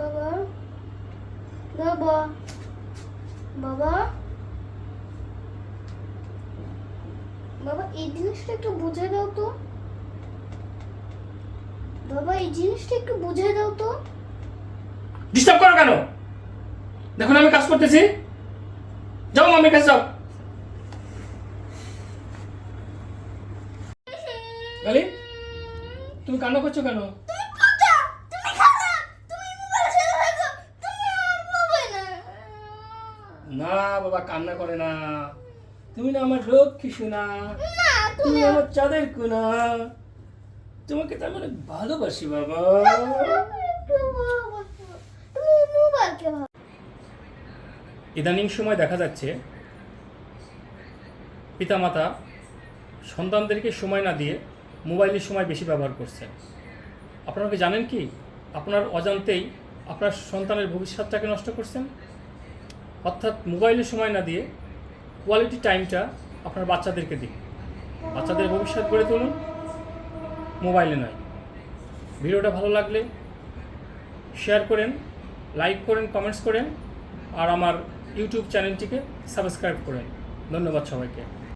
বাবা? বাবা? বাবা? বাবা, এই জিনিসটা একটু বুঝে দাও তো। বাবা, এই জিনিসটা একটু বুঝে দাও তো। ডিস্টার্ব করো কেন? দেখো আমি কাজ করতেছি। যাও মামির কাছে যাও। তুমি কান্না করছ কেন তুমি পচা তুমি খারাপ তুমি মোবাইল ছেড়ে ফেলছো তুমি আর মোবাইল না বাবা কান্না করে না। তুমি না আমার লক্ষ্মী শোনা না তুমি আমার চাঁদের কোনা। তোমাকে তার মানে ভালোবাসি বাবা। ইদানিং সময় দেখা যাচ্ছে পিতামাতা সন্তানদেরকে সময় না দিয়ে মোবাইলের সময় বেশি ব্যবহার করছে আপনারা কি জানেন কি? আপনার অজান্তেই আপনার সন্তানের ভবিষ্যৎটাকে নষ্ট করছেন? অর্থাৎ মোবাইলের সময় না দিয়ে কোয়ালিটি টাইমটা আপনার বাচ্চাদেরকে দিন। বাচ্চাদের ভবিষ্যৎ গড়ে তুলুন, মোবাইলে নয়। ভিডিওটা ভালো লাগলে শেয়ার করেন লাইক করেন কমেন্টস করেন, আর আমার ইউটিউব চ্যানেলটিকে সাবস্ক্রাইব করেন। ধন্যবাদ সবাইকে।